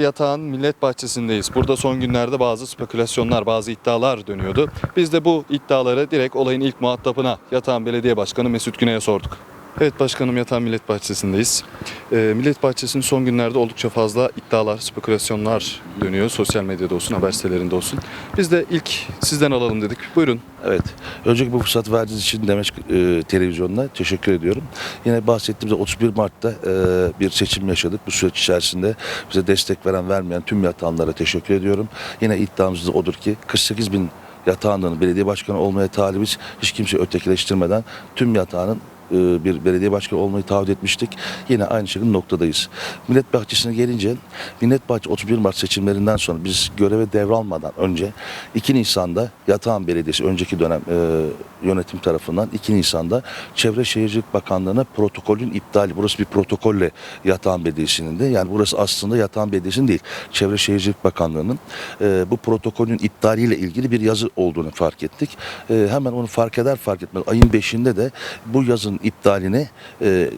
Yatağın Millet Bahçesi'ndeyiz. Burada son günlerde bazı spekülasyonlar, bazı iddialar dönüyordu. Biz de bu iddiaları direkt olayın ilk muhatabına Yatağın Belediye Başkanı Mesut Güney'e sorduk. Evet başkanım Yatağın Millet Bahçesi'ndeyiz. Ee, Millet Bahçesi'nin son günlerde oldukça fazla iddialar, spekülasyonlar dönüyor. Sosyal medyada olsun, haber sitelerinde olsun. Biz de ilk sizden alalım dedik. Buyurun. Evet. Öncelikle bu fırsat verdiğiniz için Demeç e, televizyonuna teşekkür ediyorum. Yine bahsettiğimiz 31 Mart'ta e, bir seçim yaşadık. Bu süreç içerisinde bize destek veren vermeyen tüm yatağanlara teşekkür ediyorum. Yine iddiamız da odur ki 48 bin yatağının belediye başkanı olmaya talibiz. Hiç kimse ötekileştirmeden tüm yatağının e, bir belediye başkanı olmayı taahhüt etmiştik. Yine aynı şekilde noktadayız. Millet Bahçesi'ne gelince Millet Bahçesi 31 Mart seçimlerinden sonra biz göreve devralmadan önce 2 Nisan'da Yatağan Belediyesi önceki dönem e, yönetim tarafından 2 Nisan'da Çevre Şehircilik Bakanlığı'na protokolün iptali. Burası bir protokolle Yatağan Belediyesi'nin de yani burası aslında Yatağan Belediyesi'nin değil. Çevre Şehircilik Bakanlığı'nın e, bu protokolün iptaliyle ilgili bir yazı olduğunu fark ettik. E, hemen onu fark eder fark etmez ayın 5'inde de bu yazının iptalini e,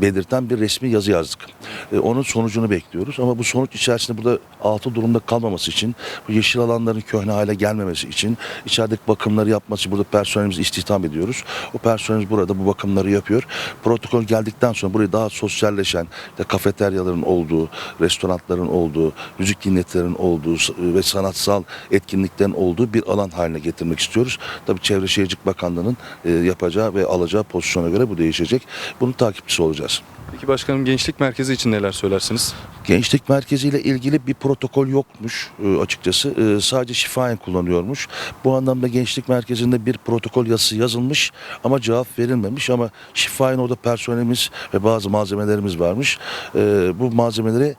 belirten bir resmi yazı yazdık. E, onun sonucunu bekliyoruz ama bu sonuç içerisinde burada altı durumda kalmaması için, bu yeşil alanların köhne hale gelmemesi için, içerideki bakımları yapması burada personelimizi istihdam ediyoruz. O personelimiz burada bu bakımları yapıyor. Protokol geldikten sonra burayı daha sosyalleşen, işte kafeteryaların olduğu, restoranların olduğu, müzik dinletilerin olduğu ve sanatsal etkinliklerin olduğu bir alan haline getirmek istiyoruz. Tabii Çevre Şehircilik Bakanlığı'nın e, yapacağı ve alacağı pozisyona göre bu değişecek. Bunun takipçisi olacağız. Peki başkanım Gençlik Merkezi için neler söylersiniz? Gençlik merkeziyle ilgili bir protokol yokmuş e, açıkçası. E, sadece şifayen kullanıyormuş. Bu anlamda gençlik merkezinde bir protokol yazısı yazılmış ama cevap verilmemiş ama şifayen orada personelimiz ve bazı malzemelerimiz varmış. E, bu malzemeleri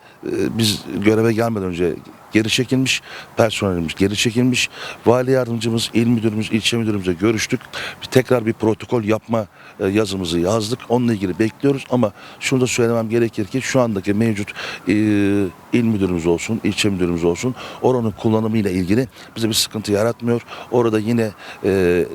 biz göreve gelmeden önce geri çekilmiş, personelimiz geri çekilmiş. Vali yardımcımız, il müdürümüz, ilçe müdürümüzle görüştük. Bir tekrar bir protokol yapma e, yazımızı yazdık. Onunla ilgili bekliyoruz ama şunu da söylemem gerekir ki şu andaki mevcut e, il müdürümüz olsun, ilçe müdürümüz olsun oranın kullanımıyla ilgili bize bir sıkıntı yaratmıyor. Orada yine e,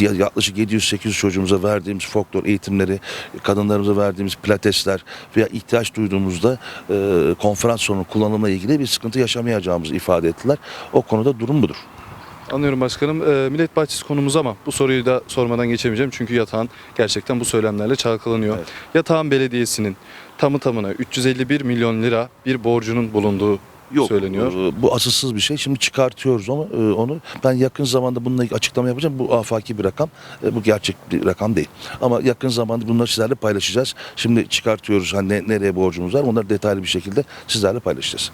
yaklaşık 700-800 çocuğumuza verdiğimiz folklor eğitimleri, kadınlarımıza verdiğimiz pilatesler veya ihtiyaç duyduğumuzda e, konferans salonu kullanımla ilgili bir sıkıntı yaşamayacağımızı ifade ettiler. O konuda durum budur. Anlıyorum başkanım. Ee, Millet Bahçesi konumuz ama bu soruyu da sormadan geçemeyeceğim. Çünkü yatağın gerçekten bu söylemlerle çalkalanıyor. Evet. Yatağın Belediyesi'nin tamı tamına 351 milyon lira bir borcunun bulunduğu söyleniyor. e, Bu asılsız bir şey. Şimdi çıkartıyoruz onu. e, onu. Ben yakın zamanda bununla açıklama yapacağım. Bu afaki bir rakam. e, Bu gerçek bir rakam değil. Ama yakın zamanda bunları sizlerle paylaşacağız. Şimdi çıkartıyoruz. Hani ne- nereye borcumuz var. Onları detaylı bir şekilde sizlerle paylaşacağız.